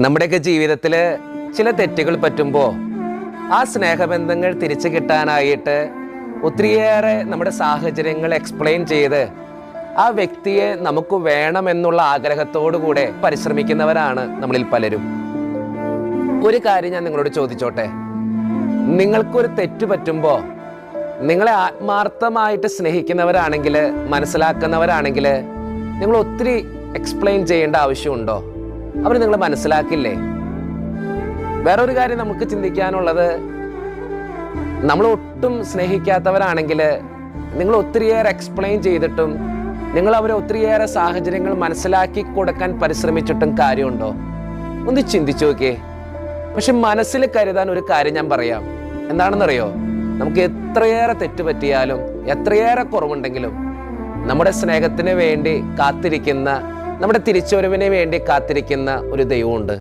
നമ്മുടെയൊക്കെ ജീവിതത്തിൽ ചില തെറ്റുകൾ പറ്റുമ്പോൾ ആ സ്നേഹബന്ധങ്ങൾ തിരിച്ചു കിട്ടാനായിട്ട് ഒത്തിരിയേറെ നമ്മുടെ സാഹചര്യങ്ങൾ എക്സ്പ്ലെയിൻ ചെയ്ത് ആ വ്യക്തിയെ നമുക്ക് വേണമെന്നുള്ള ആഗ്രഹത്തോടു കൂടെ പരിശ്രമിക്കുന്നവരാണ് നമ്മളിൽ പലരും. ഒരു കാര്യം ഞാൻ നിങ്ങളോട് ചോദിച്ചോട്ടെ? നിങ്ങൾക്കൊരു തെറ്റ് പറ്റുമ്പോൾ നിങ്ങളെ ആത്മാർത്ഥമായിട്ട് സ്നേഹിക്കുന്നവരാണെങ്കിൽ മനസ്സിലാക്കുന്നവരാണെങ്കിൽ നിങ്ങൾ ഒത്തിരി എക്സ്പ്ലെയിൻ ചെയ്യേണ്ട ആവശ്യമുണ്ടോ? അവർ നിങ്ങൾ മനസ്സിലാക്കില്ലേ? വേറൊരു കാര്യം നമുക്ക് ചിന്തിക്കാനുള്ളത് നമ്മൾ ഒട്ടും സ്നേഹിക്കാത്തവരാണെങ്കിൽ നിങ്ങൾ ഒത്തിരിയേറെ എക്സ്പ്ലെയിൻ ചെയ്തിട്ടും നിങ്ങൾ അവരെ ഒത്തിരിയേറെ സാഹചര്യങ്ങൾ മനസ്സിലാക്കി കൊടുക്കാൻ പരിശ്രമിച്ചിട്ടും കാര്യമുണ്ടോ? ഒന്ന് ചിന്തിച്ചു നോക്കിയേ. പക്ഷെ മനസ്സിൽ കരുതാൻ ഒരു കാര്യം ഞാൻ പറയാം. എന്താണെന്നറിയോ? നമുക്ക് എത്രയേറെ തെറ്റ് പറ്റിയാലും എത്രയേറെ കുറവുണ്ടെങ്കിലും നമ്മുടെ സ്നേഹത്തിന് വേണ്ടി കാത്തിരിക്കുന്ന നമ്മുടെ തിരിച്ചുവരവിന് വേണ്ടി കാത്തിരിക്കുന്ന ഒരു ദൈവമുണ്ട്.